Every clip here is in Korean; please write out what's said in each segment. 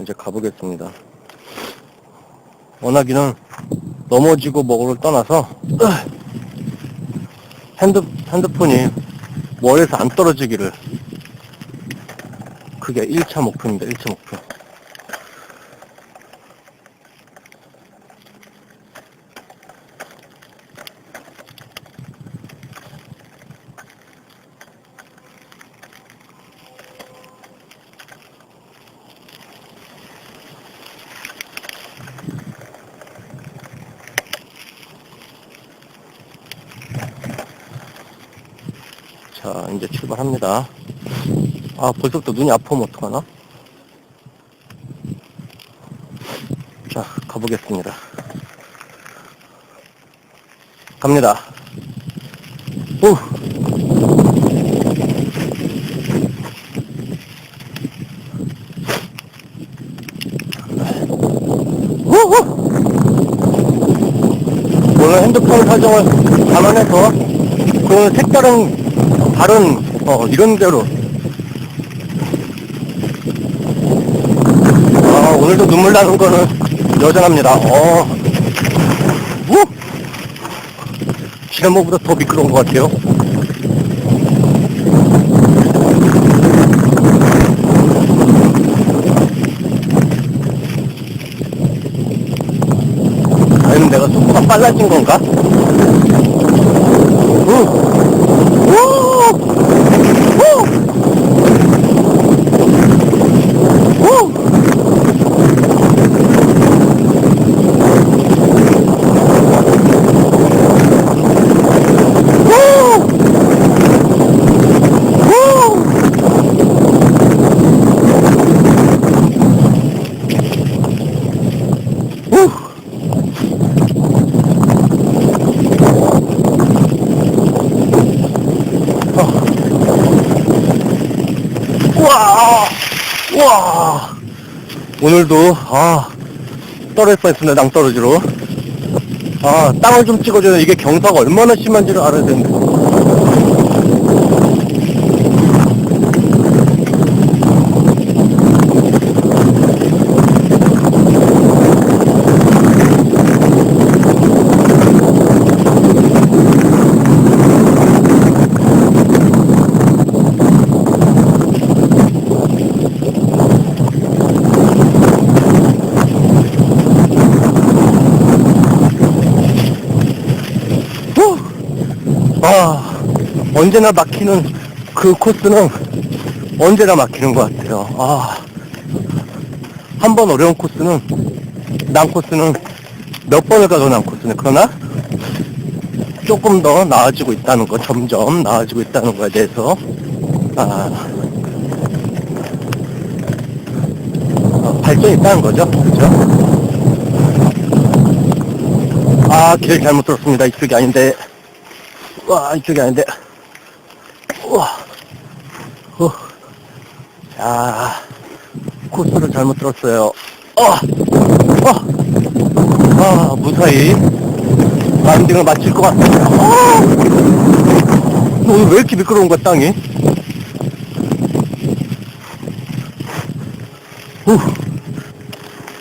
이제 가보겠습니다. 원하기는 넘어지고 뭐를 떠나서 핸드, 핸드폰이 머리에서 안 떨어지기를 그게 1차 목표입니다. 1차 목표. 자, 이제 출발합니다. 아, 벌써부터 눈이 아프면 어떡하나? 자, 가보겠습니다. 갑니다. 오! 오늘 핸드폰 사정을 감안해서 그 색다른 다른 어 이런 대로 아 오늘도 눈물 나는 거는 여전합니다 어 우! 지난번보다 더 미끄러운 것 같아요 아니면 내가 속도가 빨라진 건가? 우! 우와! 우와! 오늘도, 아, 떨어질 뻔했습니다, 낭떠러지로. 아, 땅을 좀 찍어줘야 이게 경사가 얼마나 심한지를 알아야 되는데. 아, 언제나 막히는 그 코스는 언제나 막히는 것 같아요. 아, 한 번 어려운 코스는, 난 코스는 몇 번을 가도 난 코스는. 그러나 조금 더 나아지고 있다는 거, 점점 나아지고 있다는 거에 대해서, 아, 어, 발전이 있다는 거죠. 그죠? 아, 길 잘못 들었습니다. 이쪽이 아닌데. 와, 이쪽이 아닌데. 우와. 후. 자, 코스를 잘못 들었어요. 어! 어! 아, 무사히 landing을 마칠 것 같습니다. 어! 오늘 왜 이렇게 미끄러운 거야, 땅이? 후.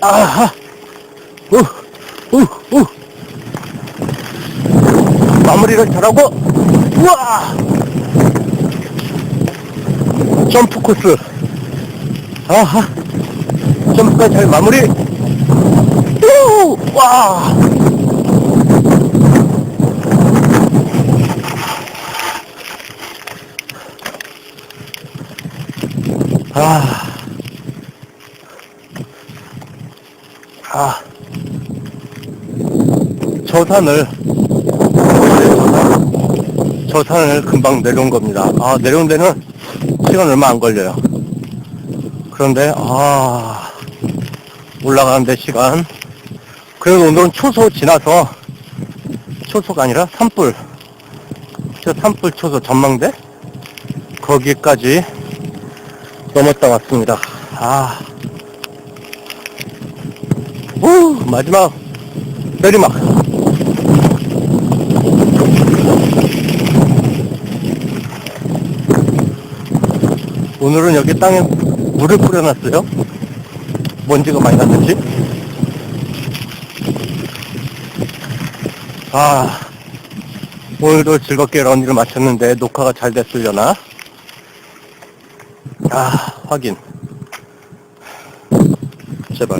아하. 우, 우, 우. 마무리를 잘하고 우와! 점프 코스. 아하. 점프까지 잘 마무리. 우와! 아, 아, 저 산을 저 산을 금방 내려온 겁니다. 아, 내려온 데는 시간 얼마 안 걸려요. 그런데, 아, 올라가는데 시간. 그래도 오늘은 초소 지나서, 초소가 아니라 산불. 저 산불 초소 전망대? 거기까지 넘었다 왔습니다. 아. 오, 마지막 내리막. 오늘은 여기 땅에 물을 뿌려놨어요. 먼지가 많이 났는지. 아, 오늘도 즐겁게 런닝을 마쳤는데 녹화가 잘 됐으려나? 아, 확인. 제발.